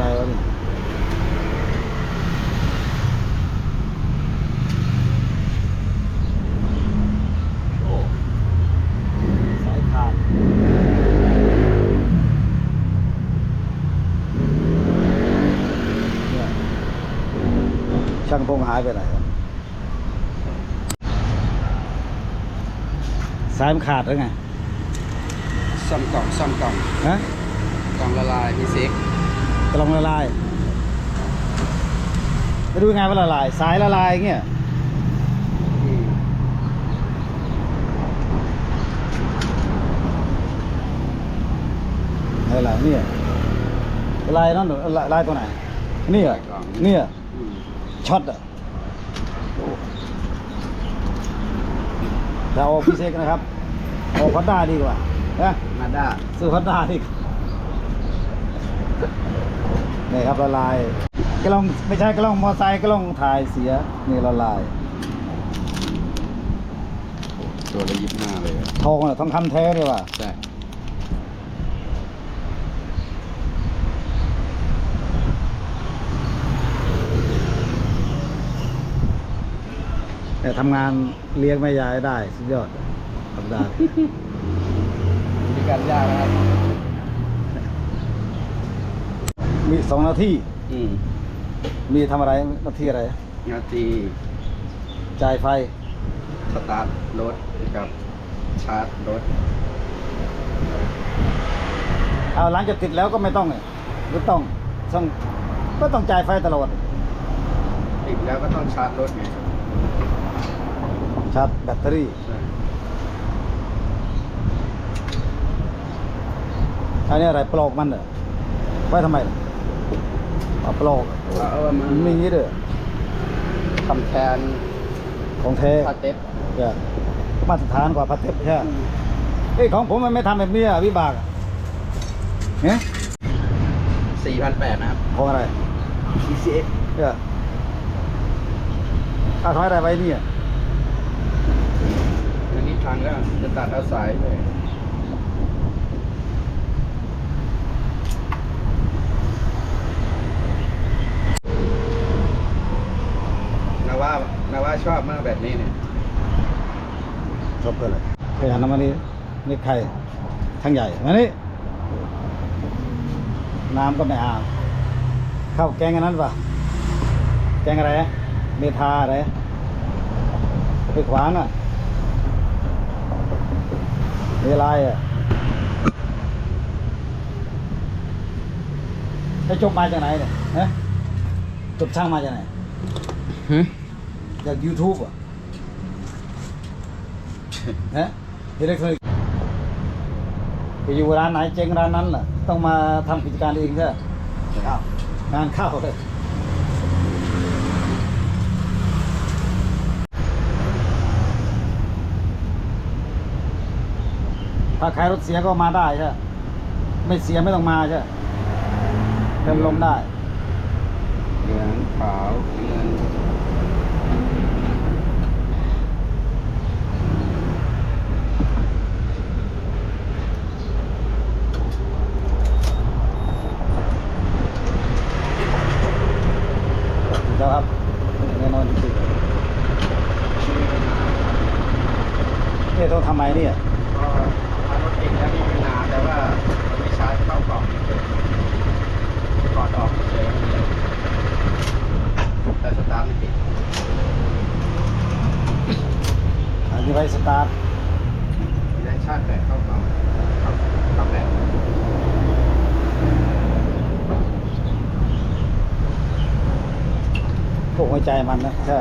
อะไรวะนี่โอ้สายขาดเนี่ยช่างพงหายไปไหนวะสายมันขาดหรือไง ซ่อมกล่องซ่อมกล่องฮะ กล่องละลายพี่เซ็ก กล่องละลายไปดูยังไงว่าละลาย สายละลายเงี้ยอืมละลายเนี่ยละลายนั่นเหรอละลายตัวไหนนี่เหรอะนี่อะอืมช็อตอะแต่เอาพิเศษนะครับเอาพัดด้าดีกว่านะมาด้าซื้อพัดด้าดีกว่า นี่ครับละลายกล้องไม่ใช่กล้องมอไซค์กล้องถ่ายเสียนี่ละลายตัวละยี่สิบห้าเลยอะทองอะทองคำแท้เลยว่ะใช่แต่ทำงานเลี้ยงแม่ยายได้ สุดยอดทำได้วิธีการยากนะครับ มีสองหน้าที่ อืมมีทำอะไรหน้าที่อะไรงาตีจ่ายไฟ สตาร์ทรถกับชาร์จรถเอาหลังจากติดแล้วก็ไม่ต้องเนี่ยหรือต้องต้องก็ต้องจ่ายไฟตลอด ติดแล้วก็ต้องชาร์จรถไงชาร์จแบตเตอรี่ ใช่อันนี้อะไรปลอกมันเหรอไว้ทำไม เอาปลอกเอาเอามามันมีอย่างนี้เด้อทำแทนของแท้พาเต็ปเนี่ยมาตรฐานกว่าพัดเทปใช่ไหมเอ้ยของผมมันไม่ทำแบบนี้อะวิบากอะเนี่ยสี่พันแปดนะครับ ของอะไร TCX เนี่ยถ้าทำไมได้ไว้เนี่ยอันนี้พังแล้วจะตัดเอาสายเลย ว่านาว่าชอบมากแบบนี้เนี่ยจบเลยไปหันมานี่นี่ใครทั้งใหญ่มานี่น้ำก็ไม่อาบข้าวแกงอันนั้นป่ะแกงอะไรอะเมทาอะไรไปขวางอะเวลายอะไปจบมาจากไหนเนี่ยฮะจบช่างมาจากไหน จาก YouTube อะฮะอิเล็กทรอนิกส์ไปอยู่ร้านไหนเจ๊งร้านนั้นแหละต้องมาทำกิจการเองใช่ไหมครับงานเข้าเลยถ้าขายรถเสียก็มาได้ใช่ไหมไม่เสียไม่ต้องมาใช่ไหมเดินลมได้ เหลืองขาวเงิน ถูกแล้วครับ แน่นอนจริงๆเนี่ยต้องทำไมเนี่ยก็ถ้ารถติดแล้วมีปัญหาแต่ว่ามันไม่ชาร์จเข้ากล่องเฉยๆถอดออกเฉยๆแต่สตาร์ทไม่ติดอันนี้ไว้สตาร์ทไม่ได้ชาร์จแบตเข้ากล่องเข้าเข้าแบต พวกหัว ใจมันนะใช่